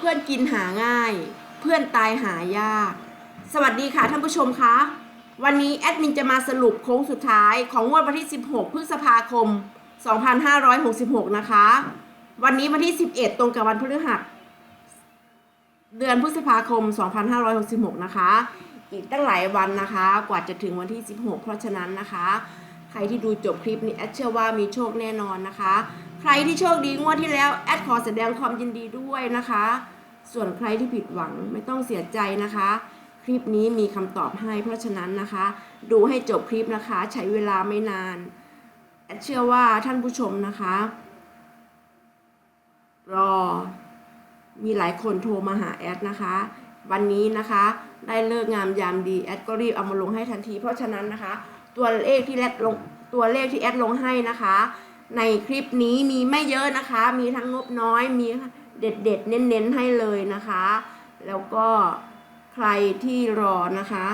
เพื่อนกินหาง่าย เพื่อนตายหายาก สวัสดีค่ะท่านผู้ชมคะ วันนี้แอดมินจะมาสรุปโค้งสุดท้ายของงวดวันที่ 16 พฤษภาคม 2566 นะคะ วันนี้วันที่ 11 ตรงกับวันพฤหัสเดือนพฤษภาคม 2566 นะคะ อีกตั้งหลายวันนะคะ กว่าจะถึงวันที่ 16 เพราะฉะนั้นนะคะ ใครที่ดูจบคลิปนี้แอดเชื่อว่ามีโชคแน่นอนนะคะ ใครที่โชคดีงวดที่แล้วแอดขอแสดงความยินดีด้วยนะคะ ส่วนใครที่ผิดหวังไม่ต้องเสียใจนะคะ คลิปนี้มีคำตอบให้เพราะฉะนั้นนะคะ ดูให้จบคลิปนะคะ ใช้เวลาไม่นานแอดเชื่อว่าท่านผู้ชมนะคะ รอ มีหลายคนโทรมาหาแอดนะคะ วันนี้นะคะ ได้เลิกงามยามดีแอดก็รีบเอามาลงให้ทันที เพราะฉะนั้นนะคะ ตัวเลขที่แอดลงตัวเลขที่แอดลงให้นะคะ ในคลิปนี้มีไม่เยอะนะคะ มีทั้งงบน้อย มีเด็ดเด็ดๆเน้นให้เลยนะคะ แล้วก็ใครที่รอนะคะ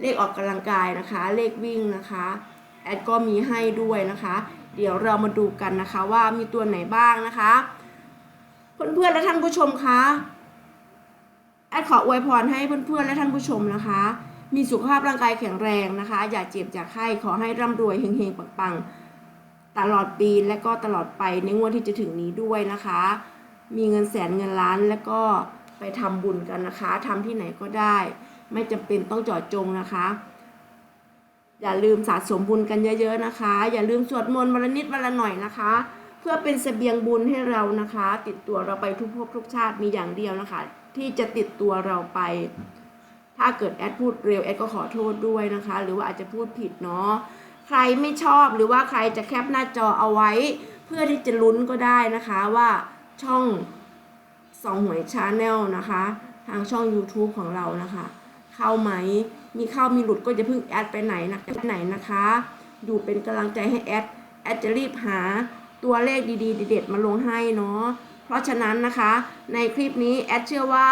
เลขออกกำลังกายนะคะ เลขวิ่งนะคะแอดก็มีให้ด้วยนะคะ เดี๋ยวเรามาดูกันนะคะว่ามีตัวไหนบ้างนะคะ เพื่อนๆและท่านผู้ชมคะแอดขออวยพรให้เพื่อนๆและท่านผู้ชมนะคะ มีสุขภาพร่างกายแข็งแรงนะคะ อย่าเจ็บอย่าไข้ขอให้ร่ำรวยเฮงๆปังๆ ตลอดปีและก็ตลอดไปในงวดที่จะถึงนี้ด้วยนะคะ มีเงินแสนเงินล้านแล้วก็ไปทำบุญกันนะคะ ทำที่ไหนก็ได้ ไม่จำเป็นต้องเจาะจงนะคะ อย่าลืมสะสมบุญกันเยอะๆนะคะ อย่าลืมสวดมนต์วันละนิดวันละหน่อยนะคะ เพื่อเป็นเสบียงบุญให้เรานะคะ ติดตัวเราไปทุกภพทุกชาติมีอย่างเดียวนะคะ ที่จะติดตัวเราไป ถ้าเกิดแอดพูดเร็วแอดก็ขอโทษด้วยนะคะ หรือว่าอาจจะพูดผิดเนาะ ใครไม่ชอบหรือว่าใครจะแคปหน้าจอเอาไว้ เพื่อที่จะลุ้นก็ได้นะคะว่าช่องสองหวยชาแนลนะคะ ทางช่อง YouTube ของเรานะคะ เข้าไหมมีเข้ามีหลุดก็จะเพิ่งแอดไปไหนนะไปไหนนะคะ อยู่เป็นกำลังใจให้แอดแอดจะรีบหาตัวเลขดีๆเด็ดๆมาลงให้เนาะเพราะฉะนั้นนะคะ ในคลิปนี้แอดเชื่อว่า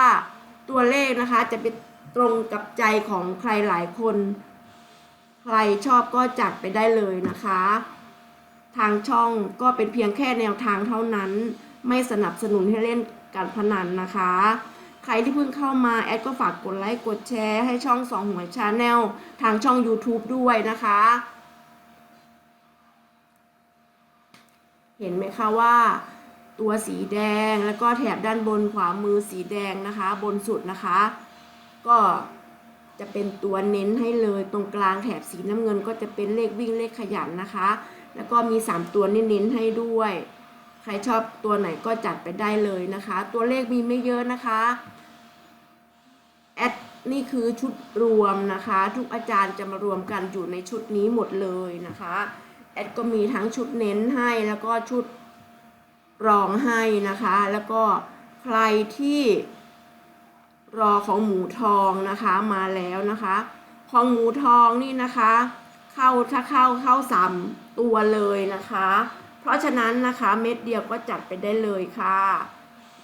ตัวเลขนะคะจะเป็นตรงกับใจของใครหลายคน ใครชอบก็จัดไปได้เลยนะคะ ทางช่องก็เป็นเพียงแค่แนวทางเท่านั้น ไม่สนับสนุนให้เล่นการพนันนะคะ ใครที่เพิ่งเข้ามาแอดก็ฝากกดไลค์กดแชร์ให้ช่องสองหัวชาแนลทางช่อง YouTube ด้วยนะคะ เห็นไหมคะว่าตัวสีแดงแล้วก็แถบด้านบนขวามือสีแดงนะคะ บนสุดนะคะ ก็ จะเป็นตัวเน้นให้เลยตรงกลางแถบสีน้ำเงินก็จะเป็นเลขวิ่งเลขขยันนะคะ แล้วก็มี 3 ตัวเน้นๆให้ด้วย ใครชอบตัวไหนก็จัดไปได้เลยนะคะ ตัวเลขมีไม่เยอะนะคะแอดนี่คือชุดรวมนะคะ ทุกอาจารย์จะมารวมกันอยู่ในชุดนี้หมดเลยนะคะแอดก็มีทั้งชุดเน้นให้แล้วก็ชุดรองให้นะคะ แล้วก็ใครที่ รอของหมูทองนะคะมาแล้วนะคะ ของหมูทองนี่นะคะ เข้าถ้าเข้าเข้าสามตัวเลยนะคะ เพราะฉะนั้นนะคะเม็ดเดียวก็จัดไปได้เลยค่ะ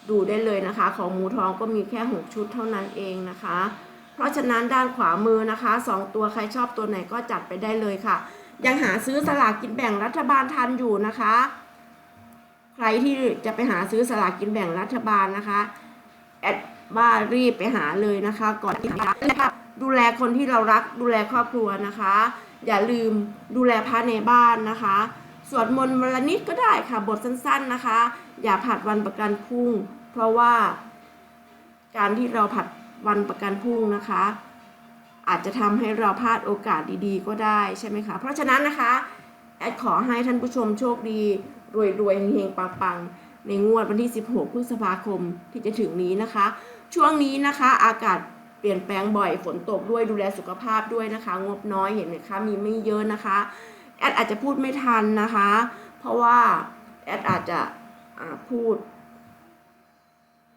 ดูได้เลยนะคะ ของหมูทองก็มีแค่6ชุดเท่านั้นเองนะคะ เพราะฉะนั้นด้านขวามือนะคะสองตัวใครชอบตัวไหนก็จัดไปได้เลยค่ะ ยังหาซื้อสลากกินแบ่งรัฐบาลทันอยู่นะคะ ใครที่จะไปหาซื้อสลากกินแบ่งรัฐบาลนะคะแอด ว่ารีบไปหาเลยนะคะ ก่อนที่จะดูแลคนที่เรารักดูแลครอบครัวนะคะ อย่าลืมดูแลพระในบ้านนะคะสวดมนต์วันละนิดก็ได้ค่ะบทสั้นๆนะคะ อย่าผัดวันประกันพรุ่ง เพราะว่า การที่เราผัดวันประกันพรุ่งนะคะ อาจจะทำให้เราพลาดโอกาสดีๆ ก็ได้ใช่ไหมคะเพราะฉะนั้นนะคะแอดขอให้ท่านผู้ชมโชคดี รวยๆเฮงๆปังๆในงวดวันที่ 16 พฤษภาคมที่จะถึงนี้นะคะ ช่วงนี้นะคะ อากาศเปลี่ยนแปลงบ่อยฝนตกด้วยดูแลสุขภาพด้วยนะคะ งบน้อยเห็นไหมคะมีไม่เยอะนะคะแอดอาจจะพูดไม่ทันนะคะ เพราะว่าแอดอาจจะพูด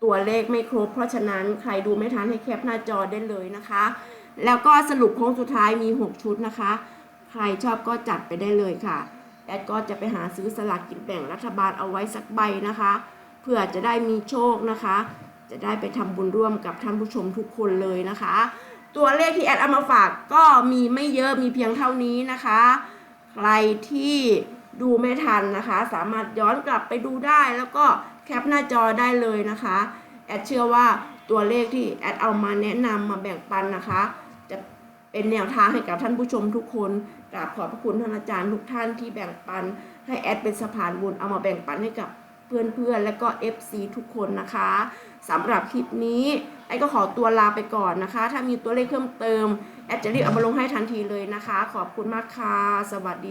ตัวเลขไม่ครบ เพราะฉะนั้นใครดูไม่ทันให้แคปหน้าจอได้เลยนะคะ แล้วก็สรุปโค้งสุดท้ายมี 6 ชุดนะคะ ใครชอบก็จัดไปได้เลยค่ะแอดก็จะไปหาซื้อสลากกินแบ่งรัฐบาลเอาไว้สักใบนะคะเพื่อจะได้มีโชคนะคะ จะได้ไปทำบุญร่วมกับท่านผู้ชมทุกคนเลยนะคะ ตัวเลขที่แอดเอามาฝากก็มีไม่เยอะมีเพียงเท่านี้นะคะ ใครที่ดูไม่ทันนะคะ สามารถย้อนกลับไปดูได้แล้วก็แคปหน้าจอได้เลยนะคะ แอดเชื่อว่าตัวเลขที่แอดเอามาแนะนำมาแบ่งปันนะคะ จะเป็นแนวทางให้กับท่านผู้ชมทุกคนกราบขอบพระคุณท่านอาจารย์ทุกท่านที่แบ่งปันให้แอดเป็นสะพานบุญเอามาแบ่งปันให้กับ เพื่อนๆ และก็ FC ทุกคนนะคะสำหรับคลิปนี้ไอ้ก็ขอตัวลาไปก่อนนะคะ ถ้ามีตัวเลขเพิ่มเติม แอดจะรีบเอามาลงให้ทันทีเลยนะคะ ขอบคุณมากค่ะ สวัสดี